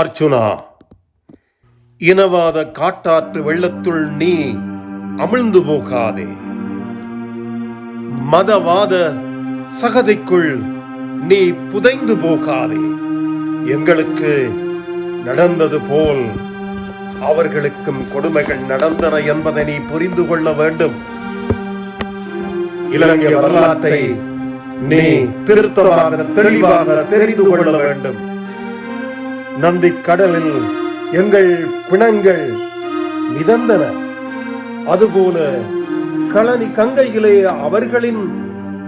அர்ச்சுனா இனவாத காட்டாற்று வெள்ளத்துள் நீ அமிழ்ந்து போகாதே. மதவாத சகதிக்குள் நீ புதைந்து போகாதே. எங்களுக்கு நடந்தது போல் அவர்களுக்கும் கொடுமைகள் நடந்தன என்பதை நீ புரிந்து கொள்ள வேண்டும். இலங்கை வரலாற்றை நீ திருத்தமாக தெளிவாக தெரிந்து கொள்ள வேண்டும். நந்தி கடலில் எங்கள் பிணங்கள் மிதந்தன. அதுபோல களனி கங்கையிலே அவர்களின்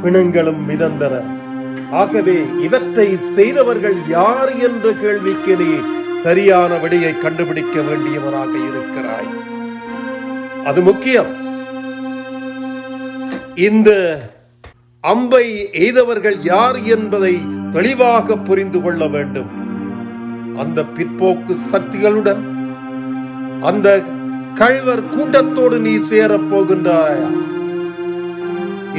பிணங்களும் மிதந்தன. ஆகவே இவற்றை செய்தவர்கள் யார் என்ற கேள்விக்கு நீ சரியான விடையை கண்டுபிடிக்க வேண்டியவராக இருக்கிறாய். அது முக்கியம். இந்த அம்பை எய்தவர்கள் யார் என்பதை தெளிவாக புரிந்து கொள்ள வேண்டும். அந்த பிற்போக்கு சக்திகளுடன் அந்த கழ்வர் கூட்டத்தோடு நீ சேரப்போகின்றாய்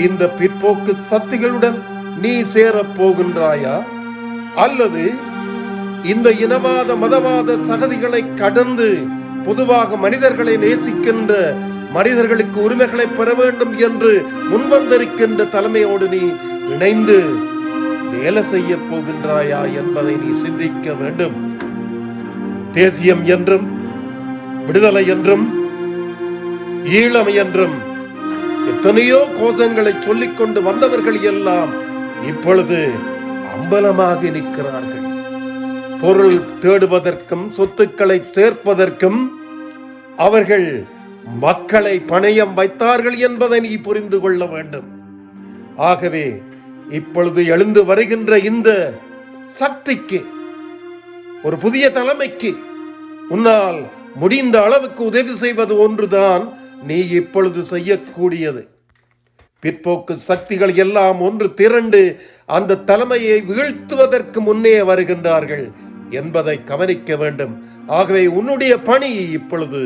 இந்த பிற்போக்கு சக்திகளுடன் நீ சேரப் போகின்றாயா? அல்லது இந்த இனவாத மதவாத சகதிகளை கடந்து பொதுவாக மனிதர்களை நேசிக்கின்ற மனிதர்களுக்கு உரிமைகளை பெற வேண்டும் என்று முன்வந்திருக்கின்ற தலைமையோடு நீ இணைந்து வேலை செய்ய போகின்றாயா என்பதை நீ சிந்திக்க வேண்டும். தேசியம் என்றும் விடுதலை என்றும் ஈழம் என்றும் எத்தனையோ கோஷங்களை சொல்லிக் கொண்டு வந்தவர்கள் எல்லாம் இப்பொழுது அம்பலமாக நிற்கிறார்கள். பொருள் தேடுவதற்கும் சொத்துக்களை சேர்ப்பதற்கும் அவர்கள் மக்களை பணயம் வைத்தார்கள் என்பதை நீ புரிந்து கொள்ள வேண்டும். ஆகவே இப்பொழுது எழுந்து வருகின்ற இந்த சக்திக்கு ஒரு புதிய தலைமைக்கு. உன்னால் முடிந்த அளவுக்கு உதவி செய்வது ஒன்றுதான் நீ இப்பொழுது செய்யக்கூடியது. பிற்போக்கு சக்திகள் எல்லாம் ஒன்று திரண்டு அந்த தலைமையை வீழ்த்துவதற்கு முன்னே வருகின்றார்கள் என்பதை கவனிக்க வேண்டும். ஆகவே உன்னுடைய பணி இப்பொழுது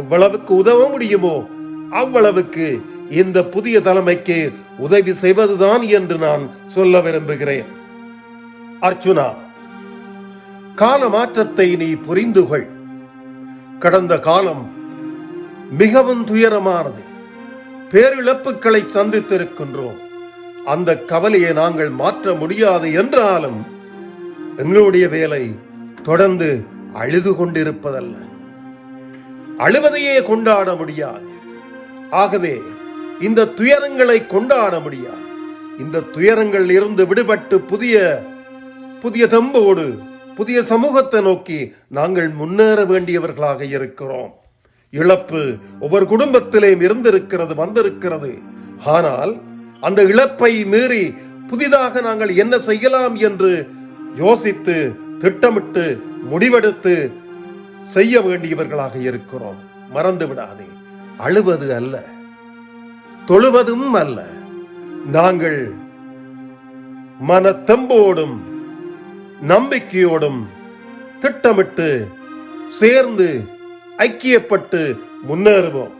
எவ்வளவுக்கு உதவ முடியுமோ அவ்வளவுக்கு இந்த புதிய தலைமைக்கு உதவி செய்வதுதான் என்று நான் சொல்ல விரும்புகிறேன். அர்ச்சுனா கால மாற்றத்தை நீ புரிந்து கொள் கடந்த காலம் மிகவும் துயரமானது. பேரிழப்புகளை சந்தித்திருக்கின்றோம். அந்த கவலையை நாங்கள் மாற்ற முடியாது என்றாலும் எங்களுடைய வேலை தொடர்ந்து அழுது கொண்டிருப்பதல்ல. அழுவதையே கொண்டாட முடியாது. ஆகவே இந்த துயரங்களை கொண்டாட முடியாது. இந்த துயரங்கள் இருந்து விடுபட்டு புதிய புதிய தம்போடு புதிய சமூகத்தை நோக்கி நாங்கள் முன்னேற வேண்டியவர்களாக இருக்கிறோம். இழப்பு ஒவ்வொரு குடும்பத்திலேயும் இருந்திருக்கிறது வந்திருக்கிறது. ஆனால் அந்த இழப்பை மீறி புதிதாக நாங்கள் என்ன செய்யலாம் என்று யோசித்து திட்டமிட்டு முடிவெடுத்து செய்ய வேண்டியவர்களாக இருக்கிறோம். மறந்து விடாதே. அழுவது அல்ல. தொழுவதும் அல்ல. நாங்கள் மனத்தம்போடும் நம்பிக்கையோடும் திட்டமிட்டு சேர்ந்து ஐக்கியப்பட்டு முன்னேறுவோம்.